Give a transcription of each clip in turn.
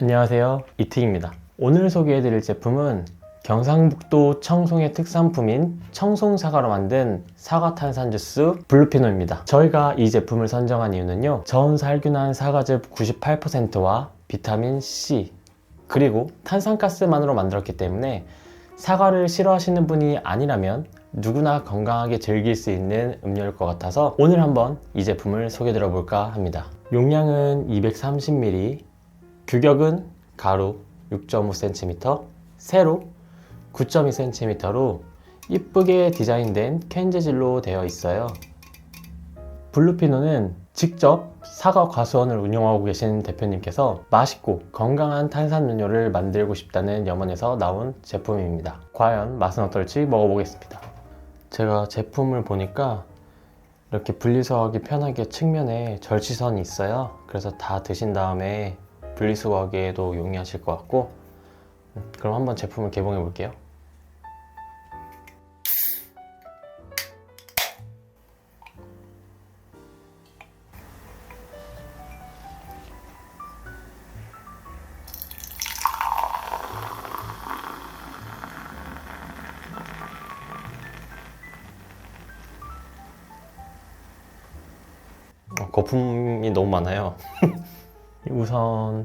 안녕하세요. 이트입니다. 오늘 소개해드릴 제품은 경상북도 청송의 특산품인 청송사과로 만든 사과 탄산 주스 블루피노입니다. 저희가 이 제품을 선정한 이유는요. 저온살균한 사과즙 98%와 비타민 C 그리고 탄산가스만으로 만들었기 때문에 사과를 싫어하시는 분이 아니라면 누구나 건강하게 즐길 수 있는 음료일 것 같아서 오늘 한번 이 제품을 소개 드려 볼까 합니다. 용량은 230ml, 규격은 가로 6.5cm, 세로 9.2cm로 이쁘게 디자인된 캔 재질로 되어 있어요. 블루피노는 직접 사과 과수원을 운영하고 계신 대표님께서 맛있고 건강한 탄산음료를 만들고 싶다는 염원에서 나온 제품입니다. 과연 맛은 어떨지 먹어보겠습니다. 제가 제품을 보니까 이렇게 분리수거하기 편하게 측면에 절취선이 있어요. 그래서 다 드신 다음에 분리수거하기에도 용이하실 것 같고 음, 그럼 한번 제품을 개봉해 볼게요. 거품이 너무 많아요. 우선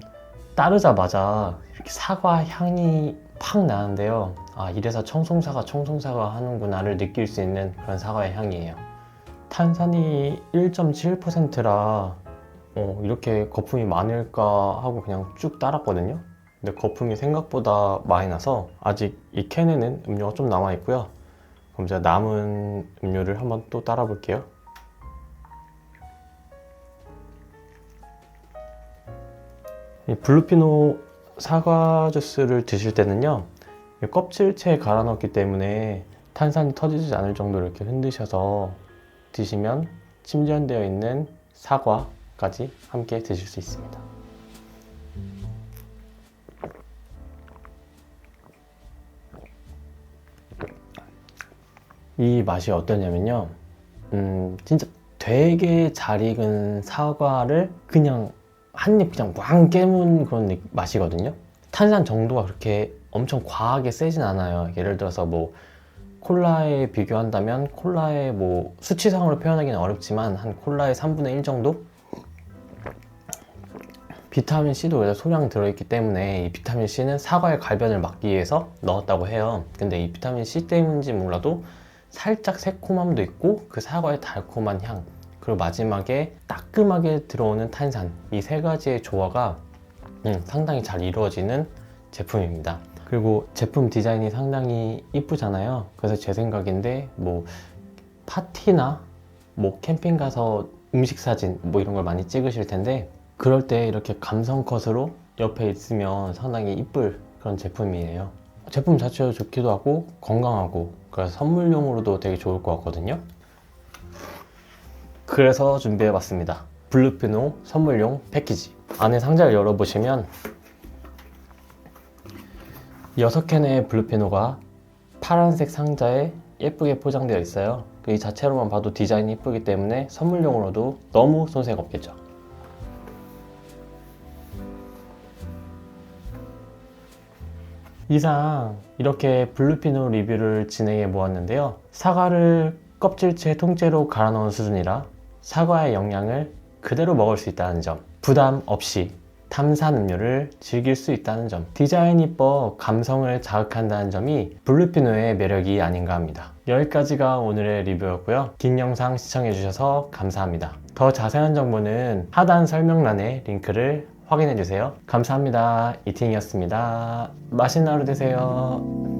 따르자마자 이렇게 사과 향이 팍 나는데요. 아, 이래서 청송사과, 청송사과 하는구나를 느낄 수 있는 그런 사과의 향이에요. 탄산이 1.7%라 어, 이렇게 거품이 많을까 하고 그냥 쭉 따랐거든요. 근데 거품이 생각보다 많이 나서 아직 이 캔에는 음료가 좀 남아 있고요. 그럼 제가 남은 음료를 한번 또 따라 볼게요. 블루피노 사과 주스를 드실 때는요 이 껍질채에 갈아 넣었기 때문에 탄산이 터지지 않을 정도로 이렇게 흔드셔서 드시면 침전되어 있는 사과까지 함께 드실 수 있습니다. 이 맛이 어떠냐면요. 음, 진짜 되게 잘 익은 사과를 그냥 한 입 그냥 왕 깨문 그런 느- 맛이거든요. 탄산 정도가 그렇게 엄청 과하게 세진 않아요. 예를 들어서 뭐 콜라에 비교한다면 콜라의 뭐 수치상으로 표현하기는 어렵지만 한 콜라의 3분의 1 정도? 비타민 C도 원래 소량 들어있기 때문에 이 비타민 C는 사과의 갈변을 막기 위해서 넣었다고 해요. 근데 이 비타민 C 때문인지 몰라도 살짝 새콤함도 있고 그 사과의 달콤한 향 그리고 마지막에 따끔하게 들어오는 탄산 이 세 가지의 조화가 음, 상당히 잘 이루어지는 제품입니다. 그리고 제품 디자인이 상당히 이쁘잖아요. 그래서 제 생각인데 뭐 파티나 뭐 캠핑 가서 음식 사진 뭐 이런 걸 많이 찍으실 텐데 그럴 때 이렇게 감성 컷으로 옆에 있으면 상당히 이쁠 그런 제품이에요. 제품 자체도 좋기도 하고 건강하고 그래서 선물용으로도 되게 좋을 것 같거든요. 그래서 준비해봤습니다. 블루피노 선물용 패키지. 안에 상자를 열어보시면 6캔의 블루피노가 파란색 상자에 예쁘게 포장되어 있어요. 이 자체로만 봐도 디자인이 예쁘기 때문에 선물용으로도 너무 손색 없겠죠. 이상 이렇게 블루피노 리뷰를 진행해 보았는데요. 사과를 껍질째 통째로 갈아 넣은 수준이라 사과의 영양을 그대로 먹을 수 있다는 점, 부담 없이 탄산 음료를 즐길 수 있다는 점, 디자인 이뻐 감성을 자극한다는 점이 블루피노의 매력이 아닌가 합니다. 여기까지가 오늘의 리뷰였고요. 긴 영상 시청해주셔서 감사합니다. 더 자세한 정보는 하단 설명란에 링크를 확인해주세요. 감사합니다. 이팅이었습니다. 맛있는 하루 되세요.